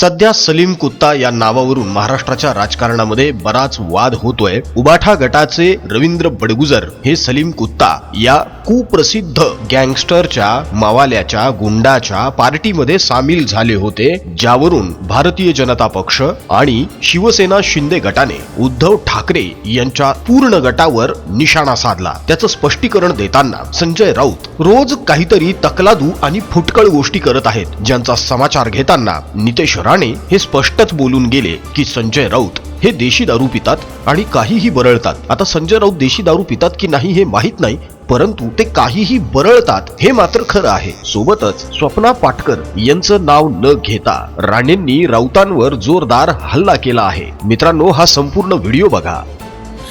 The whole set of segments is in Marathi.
सध्या सलीम कुत्ता या नावावरून महाराष्ट्राच्या राजकारणामध्ये बराच वाद होतोय. उबाठा गटाचे रवींद्र बडगुजर हे सलीम कुत्ता या कुप्रसिद्ध गँगस्टरच्या मावाल्याच्या गुंडाच्या पार्टीमध्ये सामील झाले होते ज्यावरून भारतीय जनता पक्ष आणि शिवसेना शिंदे गटाने उद्धव ठाकरे यांच्या पूर्ण गटावर निशाणा साधला. त्याचं स्पष्टीकरण देताना संजय राऊत रोज काहीतरी तकलादू आणि फुटकळ गोष्टी करत आहेत ज्यांचा समाचार घेताना नितेश राणे हे स्पष्टच बोलून गेले की संजय राऊत हे देशी दारू पितात आणि काहीही बरळतात. आता संजय राऊत देशी दारू पितात की नाही हे माहीत नाही परंतु ते काहीही बरळतात हे मात्र खरं आहे. सोबतच स्वप्ना पाटकर यांचं नाव न घेता राणेंनी राऊतांवर जोरदार हल्ला केला आहे. मित्रांनो हा संपूर्ण व्हिडिओ बघा.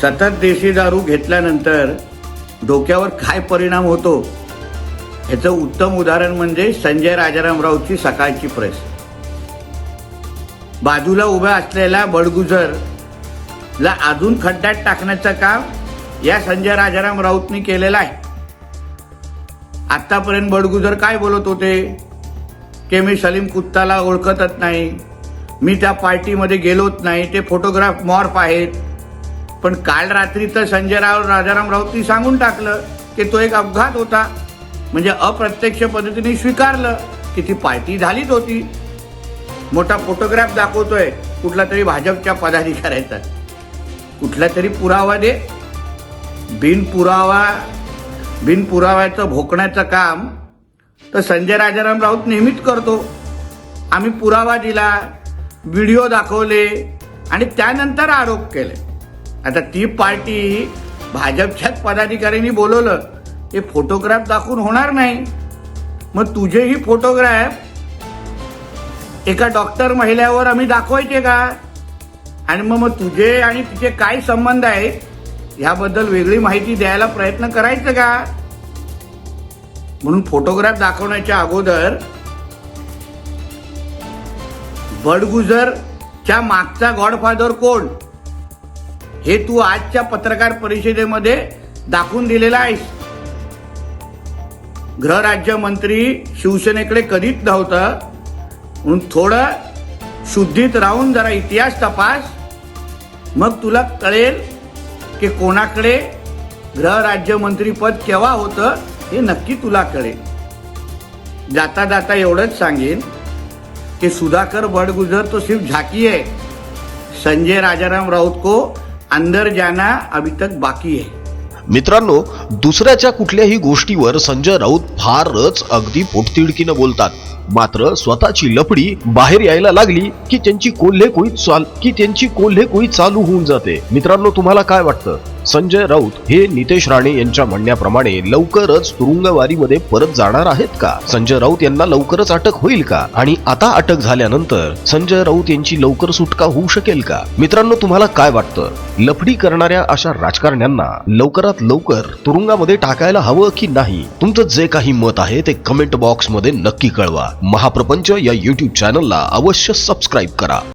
सतत देशी दारू घेतल्यानंतर डोक्यावर काय परिणाम होतो? ह्याचं उत्तम उदाहरण म्हणजे संजय राजाराम राऊतची सकाळची प्रेस. बाजूला उभ्या असलेल्या बडगुजरला अजून खड्ड्यात टाकण्याचं काम या संजय राजाराम राऊतनी केलेलं आहे. आत्तापर्यंत बडगुजर काय बोलत होते? की मी सलीम कुत्ताला ओळखतच नाही. मी त्या पार्टीमध्ये गेलोच नाही. ते फोटोग्राफ मॉर्फ आहेत. पण काल रात्री तर संजय राव राजाराम राऊतनी सांगून टाकलं की तो एक अपघात होता. म्हणजे अप्रत्यक्ष पद्धतीने स्वीकारलं की ती पार्टी झालीच होती. मोठा फोटोग्राफ दाखवतोय. कुठला तरी भाजपच्या पदाधिकाऱ्याचा. कुठला तरी पुरावा दे. बिनपुरावा बिनपुराव्याचं भोकण्याचं काम तर संजय राजाराम राऊत नेहमीच करतो. आम्ही पुरावा दिला व्हिडिओ दाखवले आणि त्यानंतर आरोप केले. आता ती पार्टी भाजपच्याच पदाधिकाऱ्यांनी बोलवलं. हे फोटोग्राफ दाखवून होणार नाही. मग तुझेही फोटोग्राफ एका डॉक्टर महिलेवर आम्ही दाखवायचे का? आणि मग मग तुझे आणि तिचे काय संबंध आहेत ह्याबद्दल वेगळी माहिती द्यायला प्रयत्न करायचं का? म्हणून फोटोग्राफ दाखवण्याच्या अगोदर बडगुजरच्या मागचा गॉडफादर कोण? हे तू आजच्या पत्रकार परिषदेमध्ये दाखवून दिलेला आहेस. गृहराज्यमंत्री शिवसेनेकडे कधीच नव्हतं. म्हणून थोडं शुद्धीत राहून जरा इतिहास तपास. मग तुला कळेल की कोणाकडे गृहराज्यमंत्रीपद केव्हा होतं हे नक्की तुला कळेल. जाता जाता एवढंच सांगेन की सुधाकर बड़गुजर तो सिर्फ झाकी है संजय राजाराम राउत को अंदर जाना अभी तक बाकी है. मित्रांनो दुसऱ्याच्या कुठल्याही गोष्टीवर संजय राऊत फारच अगदी पोटतिडकीनं बोलतात. मात्र स्वतःची लपडी बाहेर यायला लागली की त्यांची कोल्हे कोळी चाल की त्यांची कोल्हे कोळी चालू होऊन जाते. मित्रांनो तुम्हाला काय वाटतं? संजय राऊत हे नितेश राणे यांच्या म्हणण्याप्रमाणे लवकरच तुरुंगवारीमध्ये परत जाणार आहेत का? संजय राऊत यांना लवकरच अटक होईल का? आणि आता अटक झाल्यानंतर संजय राऊत यांची लवकर सुटका होऊ शकेल का? मित्रांनो तुम्हाला काय वाटतं? लफडी करणाऱ्या अशा राजकारण्यांना लवकरात लवकर तुरुंगामध्ये टाकायला हवं की नाही? तुमचं जे काही मत आहे ते कमेंट बॉक्समध्ये नक्की कळवा. महाप्रपंच या युट्यूब चॅनलला अवश्य सबस्क्राईब करा.